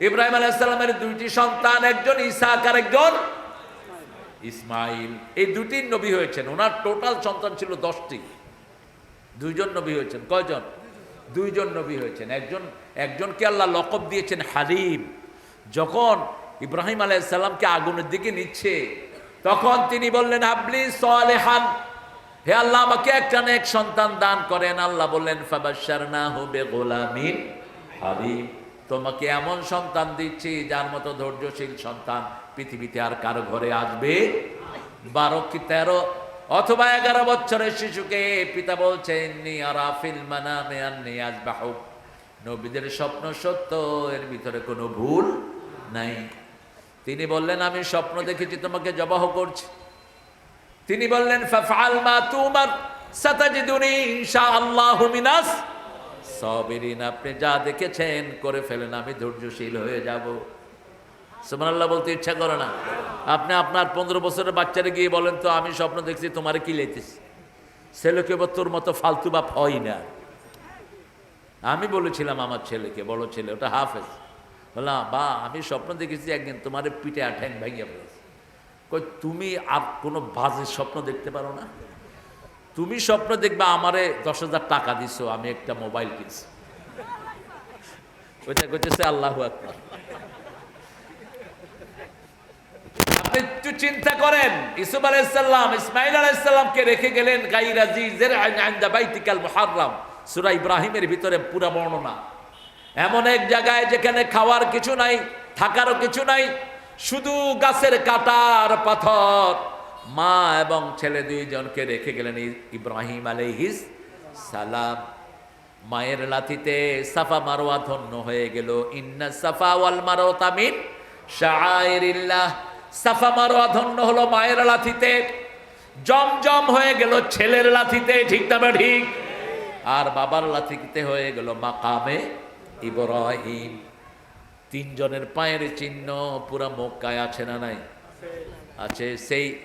ইব্রাহিম আলাইসাল্লামের দুইটি সন্তান, একজন ইসাক আর একজন ইসমাইল। এই দুটি নবী হয়েছেন। ওনার টোটাল সন্তান ছিল দশটি। দুইজন নবী হয়েছেন। কয়জন? দুইজন নবী হয়েছেন। একজন, একজনকে আল্লাহ লকব দিয়েছেন হালিম। যখন ইব্রাহিম আলাইসাল্লামকে আগুনের দিকে নিচ্ছে, তখন তিনি বললেন, হাবলি সালেহান। হে আল্লাহ, আমাকে একটা নেক সন্তান দান করেন। আল্লাহ বললেন ফাবাসার না হবে গোলামিন হাবিব তোমাকে এমন সন্তান দিচ্ছি যার মতো ধৈর্যশীল সন্তান পৃথিবীতে আর কারও ঘরে আসবে? বারো কি তেরো? অথবা এগারো বছরের শিশুকে পিতা বলছেন নবীদের স্বপ্ন সত্য, এর ভিতরে কোনো ভুল নাই। তিনি বললেন, আমি স্বপ্ন দেখেছি, তোমাকে জবাহ করছি। তিনি বললেন, ফাফআল মা তুমার সাতাজিদুনি ইনশাআল্লাহু মিনাস। সাবিরিন আপনি যা দেখেছেন করে ফেলেন, আমি ধৈর্যশীল হয়ে যাব। সুবহানাল্লাহ বলতে ইচ্ছা করে না। আপনি আপনার পনেরো বছরের বাচ্চারে গিয়ে বলেন তো, আমি স্বপ্ন দেখছি, তোমারে কি লেতেছি ছেলেকে তোর মতো ফালতু বা হয় না। আমি বলেছিলাম আমার ছেলেকে, বড় ছেলে, ওটা হাফেজ। বললাম বা আমি স্বপ্ন দেখেছি একদিন, তোমার পিঠে আঠ্যাং ভাঙিয়ে ফেলেছি। কই, তুমি আর কোনো বাজে স্বপ্ন দেখতে পারো না? তুমি স্বপ্ন দেখবে আমারে দশ হাজার টাকা দিছো, আমি একটা মোবাইল কিনছি। ওইটা করতেছে আল্লাহ আকবার। আপনি একটু চিন্তা করেন, ইসুফ আলাইসাল্লাম ইসমাইল আলাইসাল্লামকে রেখে গেলেন গাইরা জিজের আইন্দা বাইতিকাল মুহাররাম। সূরা ইব্রাহিমের ভিতরে পুরা বর্ণনা। এমন এক জায়গায় যেখানে খাওয়ার কিছু নাই, থাকারও কিছু নাই, শুধু গাছের কাটার পাথর। মা এবং ছেলে দুইজনকে রেখে গেলেন ইব্রাহিম আলাইহিস সালাম। মায়ের লাথিতে সাফা মারোয়া ধন্য হয়ে গেল। ইন্না সাফা ওয়াল মারোতা মিন শাআইরিল্লাহ। সাফা মারোয়া ধন্য হলো মায়ের লাথিতে। জমজম হয়ে গেল ছেলের লাথিতে, ঠিক না বা ঠিক? আর বাবার লাথিতে হয়ে গেল মাকামে ইব্রাহিম। তিনজনের পায়ের চিহ্ন পুরা মক্কায় আছে না নাই? আছে, সেই